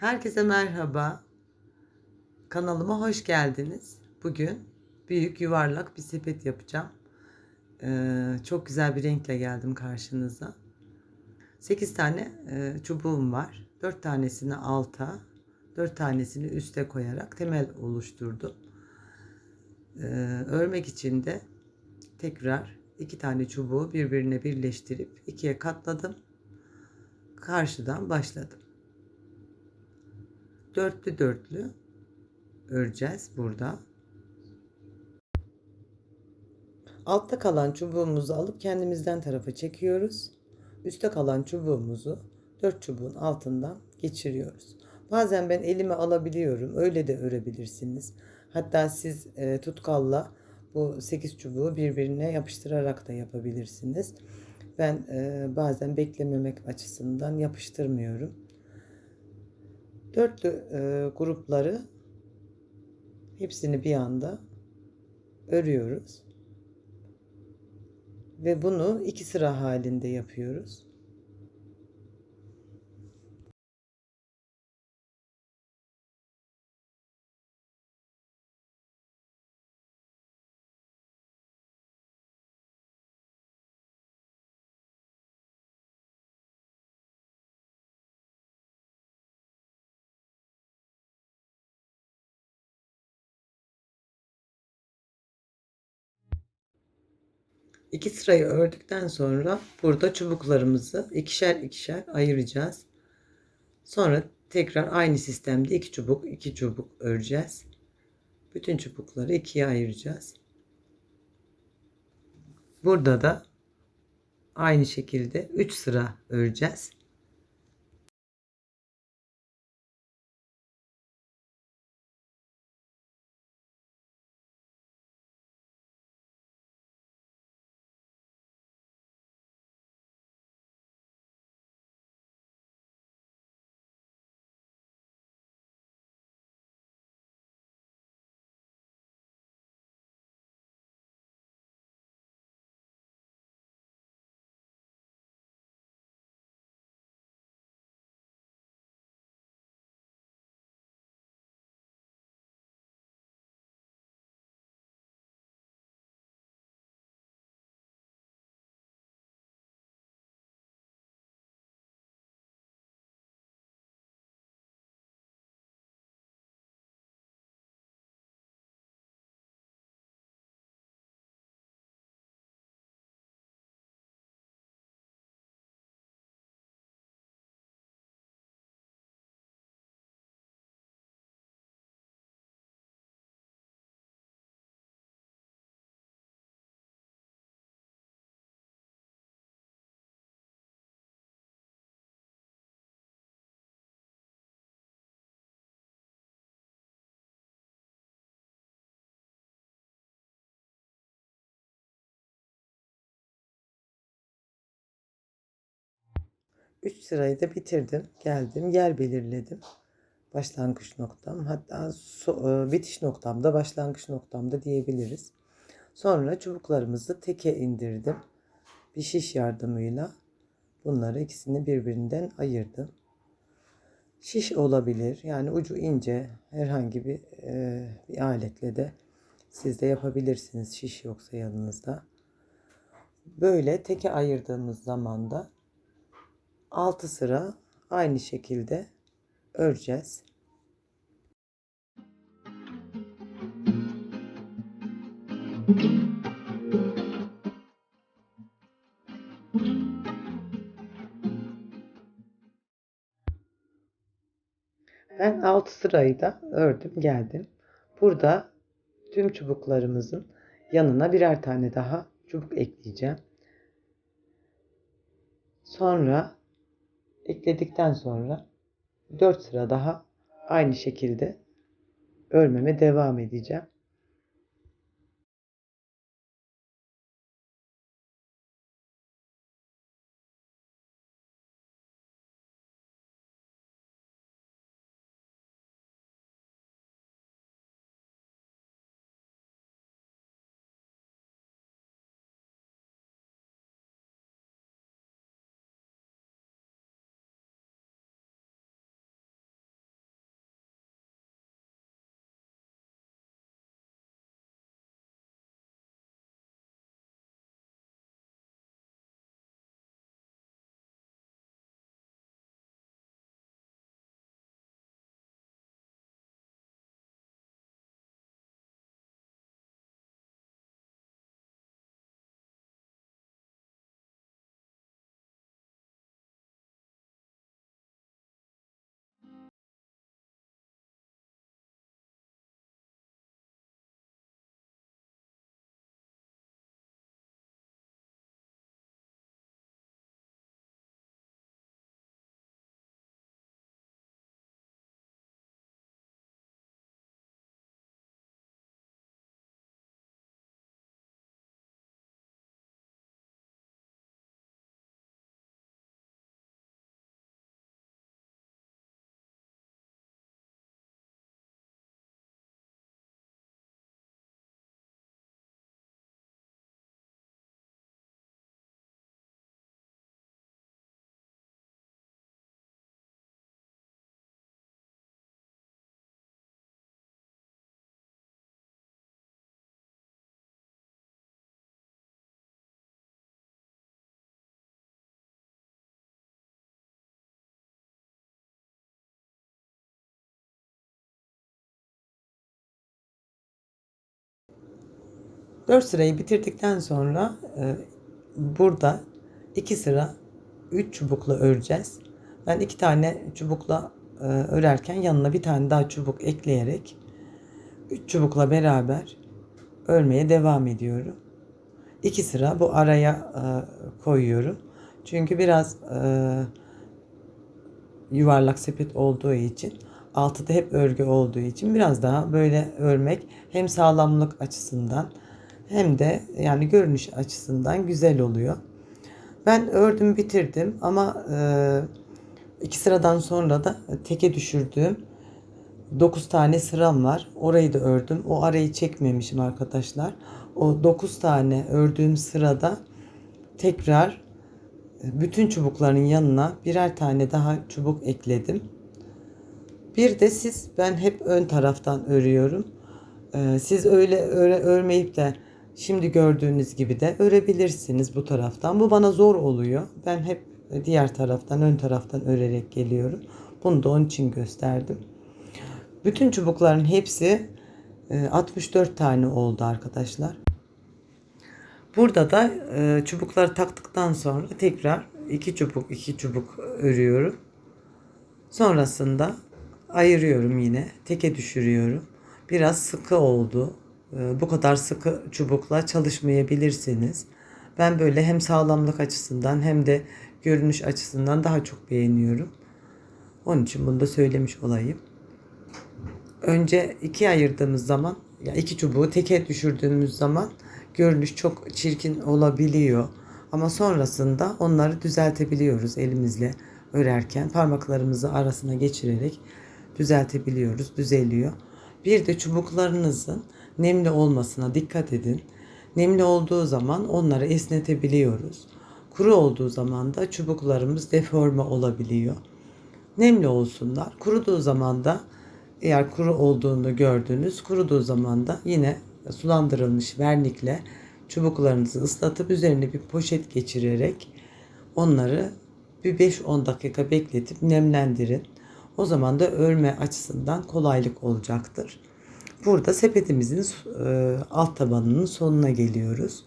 Herkese merhaba. Kanalıma hoş geldiniz. Bugün büyük yuvarlak bir sepet yapacağım. Ee, çok güzel bir renkle geldim karşınıza. 8 tane e, çubuğum var. 4 tanesini alta, 4 tanesini üste koyarak temel oluşturdum. Ee, örmek için de tekrar iki tane çubuğu birbirine birleştirip ikiye katladım. Karşıdan başladım. Dörtlü dörtlü öreceğiz burada. Altta kalan çubuğumuzu alıp kendimizden tarafa çekiyoruz. Üste kalan çubuğumuzu dört çubuğun altından geçiriyoruz. Bazen ben elime alabiliyorum. Öyle de örebilirsiniz. Hatta siz e, tutkalla bu 8 çubuğu birbirine yapıştırarak da yapabilirsiniz. Ben e, bazen beklememek açısından yapıştırmıyorum. Dörtlü e, grupları hepsini bir anda örüyoruz. Ve bunu iki sıra halinde yapıyoruz. İki sırayı ördükten sonra burada çubuklarımızı ikişer ikişer ayıracağız. Sonra tekrar aynı sistemde iki çubuk iki çubuk öreceğiz. Bütün çubukları ikiye ayıracağız. Burada da aynı şekilde 3 sıra öreceğiz. Üç sırayı da bitirdim. Geldim yer belirledim. Başlangıç noktam hatta so, e, bitiş noktamda başlangıç noktamda diyebiliriz. Sonra çubuklarımızı teke indirdim. Bir şiş yardımıyla bunları ikisini birbirinden ayırdım. Şiş olabilir yani ucu ince herhangi bir, e, bir aletle de siz de yapabilirsiniz şiş yoksa yanınızda. Böyle teke ayırdığımız zaman da 6 sıra aynı şekilde öreceğiz. Ben 6 sırayı da ördüm geldim. Burada tüm çubuklarımızın yanına birer tane daha çubuk ekleyeceğim. Sonra ekledikten sonra 4 sıra daha aynı şekilde örmeme devam edeceğim. 4 sırayı bitirdikten sonra e, burada 2 sıra 3 çubukla öreceğiz. Ben 2 tane çubukla e, örerken yanına bir tane daha çubuk ekleyerek 3 çubukla beraber örmeye devam ediyorum. 2 sıra bu araya e, koyuyorum. Çünkü biraz e, yuvarlak sepet olduğu için altıda hep örgü olduğu için biraz daha böyle örmek hem sağlamlık açısından hem de yani görünüş açısından güzel oluyor. Ben ördüm bitirdim ama e, iki sıradan sonra da teke düşürdüğüm 9 tane sıram var. Orayı da ördüm. O arayı çekmemişim arkadaşlar. O 9 tane ördüğüm sırada tekrar bütün çubukların yanına birer tane daha çubuk ekledim. Bir de siz ben hep ön taraftan örüyorum. Ee, siz öyle öre, örmeyip de şimdi gördüğünüz gibi de örebilirsiniz bu taraftan. Bu bana zor oluyor. Ben hep diğer taraftan ön taraftan örerek geliyorum. Bunu da onun için gösterdim. Bütün çubukların hepsi 64 tane oldu arkadaşlar. Burada da e, çubukları taktıktan sonra tekrar iki çubuk iki çubuk örüyorum. Sonrasında ayırıyorum yine. Teke düşürüyorum. Biraz sıkı oldu. E, bu kadar sıkı çubukla çalışmayabilirsiniz. Ben böyle hem sağlamlık açısından hem de görünüş açısından daha çok beğeniyorum. Onun için bunu da söylemiş olayım. Önce ikiye ayırdığımız zaman ya iki çubuğu teke düşürdüğümüz zaman görünüş çok çirkin olabiliyor. Ama sonrasında onları düzeltebiliyoruz elimizle örerken. Parmaklarımızı arasına geçirerek düzeltebiliyoruz, düzeliyor. Bir de çubuklarınızın nemli olmasına dikkat edin. Nemli olduğu zaman onları esnetebiliyoruz. Kuru olduğu zaman da çubuklarımız deforme olabiliyor. Nemli olsunlar. Kuruduğu zaman da eğer kuru olduğunu gördüğünüz kuruduğu zaman da yine sulandırılmış vernikle çubuklarınızı ıslatıp üzerine bir poşet geçirerek onları bir 5-10 dakika bekletip nemlendirin. O zaman da örme açısından kolaylık olacaktır. Burada sepetimizin e, alt tabanının sonuna geliyoruz.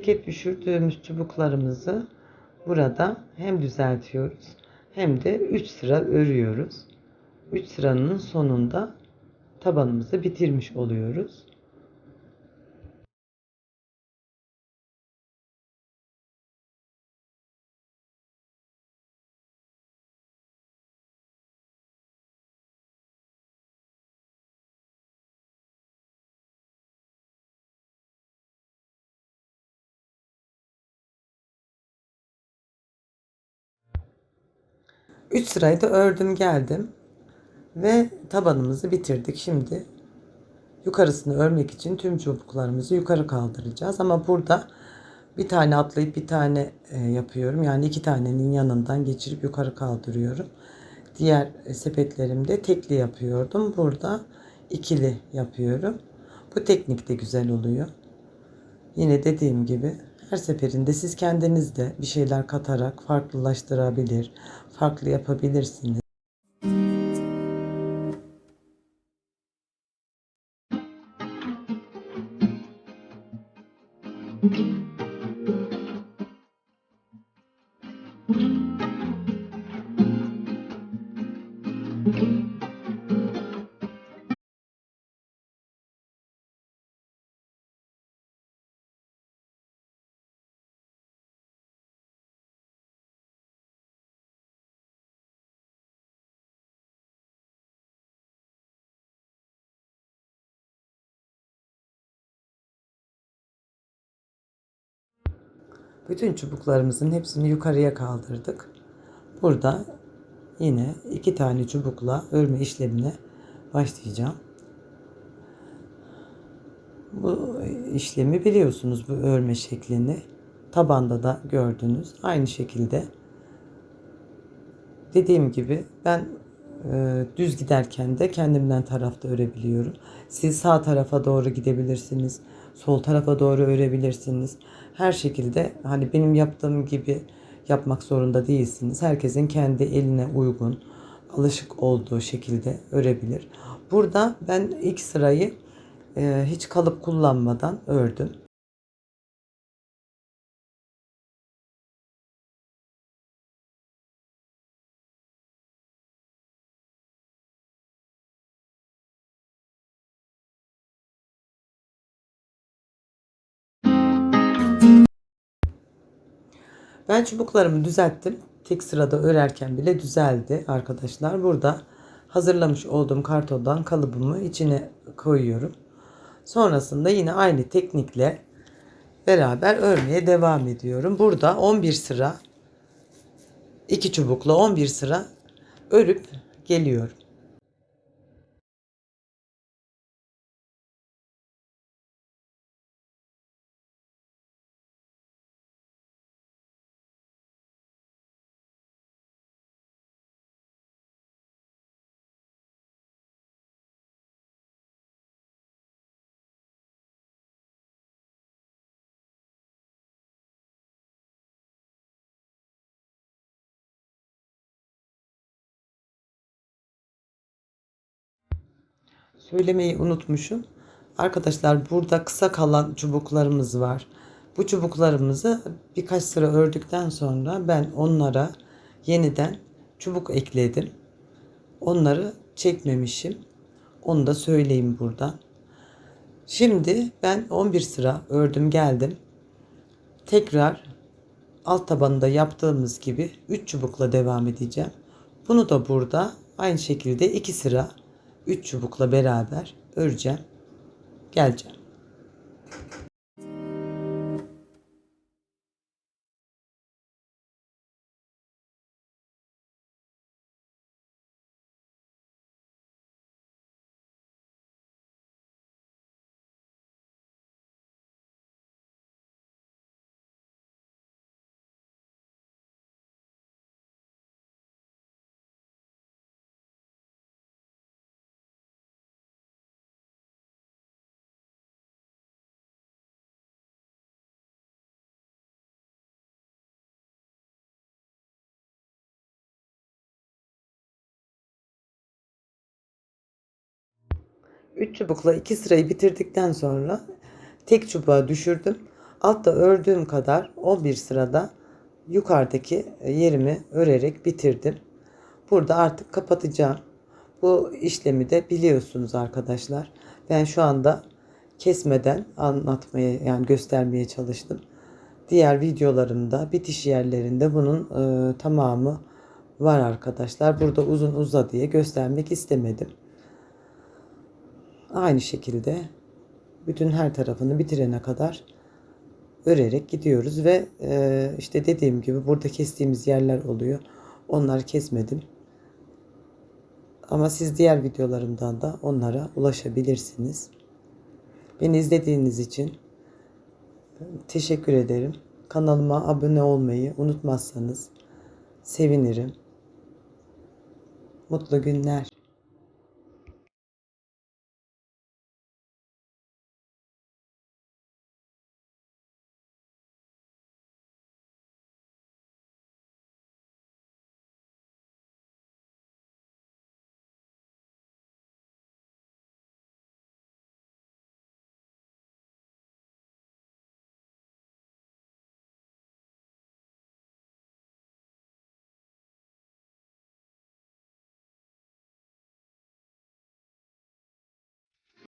Teke düşürdüğümüz çubuklarımızı burada hem düzeltiyoruz hem de 3 sıra örüyoruz. 3 sıranın sonunda tabanımızı bitirmiş oluyoruz. Üç sırayı da ördüm geldim. Ve tabanımızı bitirdik. Şimdi yukarısını örmek için tüm çubuklarımızı yukarı kaldıracağız. Ama burada bir tane atlayıp bir tane e, yapıyorum. Yani iki tanenin yanından geçirip yukarı kaldırıyorum. Diğer e, sepetlerimde tekli yapıyordum. Burada ikili yapıyorum. Bu teknik de güzel oluyor. Yine dediğim gibi her seferinde siz kendiniz de bir şeyler katarak farklılaştırabilir, farklı yapabilirsiniz. Bütün çubuklarımızın hepsini yukarıya kaldırdık. Burada yine iki tane çubukla örme işlemine başlayacağım. Bu işlemi biliyorsunuz bu örme şeklini. Tabanda da gördünüz. Aynı şekilde dediğim gibi ben e, düz giderken de kendimden tarafta örebiliyorum. Siz sağ tarafa doğru gidebilirsiniz. Sol tarafa doğru örebilirsiniz. Her şekilde hani benim yaptığım gibi yapmak zorunda değilsiniz. Herkesin kendi eline uygun, alışık olduğu şekilde örebilir. Burada ben ilk sırayı e, hiç kalıp kullanmadan ördüm. Ben çubuklarımı düzelttim. Tek sırada örerken bile düzeldi arkadaşlar. Burada hazırlamış olduğum kartondan kalıbımı içine koyuyorum. Sonrasında yine aynı teknikle beraber örmeye devam ediyorum. Burada 11 sıra iki çubukla 11 sıra örüp geliyorum. Söylemeyi unutmuşum. Arkadaşlar burada kısa kalan çubuklarımız var. Bu çubuklarımızı birkaç sıra ördükten sonra ben onlara yeniden çubuk ekledim. Onları çekmemişim. Onu da söyleyeyim buradan. Şimdi ben 11 sıra ördüm geldim. Tekrar alt tabanında yaptığımız gibi 3 çubukla devam edeceğim. Bunu da burada aynı şekilde 2 sıra 3 çubukla beraber öreceğim. Geleceğim. Üç çubukla iki sırayı bitirdikten sonra tek çubuğa düşürdüm. Altta ördüğüm kadar 11 sırada yukarıdaki yerimi örerek bitirdim. Burada artık kapatacağım. Bu işlemi de biliyorsunuz arkadaşlar. Ben şu anda kesmeden anlatmaya yani göstermeye çalıştım. Diğer videolarımda bitiş yerlerinde bunun e, tamamı var arkadaşlar. Burada uzun uza diye göstermek istemedim. Aynı şekilde bütün her tarafını bitirene kadar örerek gidiyoruz ve e, işte dediğim gibi burada kestiğimiz yerler oluyor. Onları kesmedim. Ama siz diğer videolarımdan da onlara ulaşabilirsiniz. Beni izlediğiniz için teşekkür ederim. Kanalıma abone olmayı unutmazsanız sevinirim. Mutlu günler.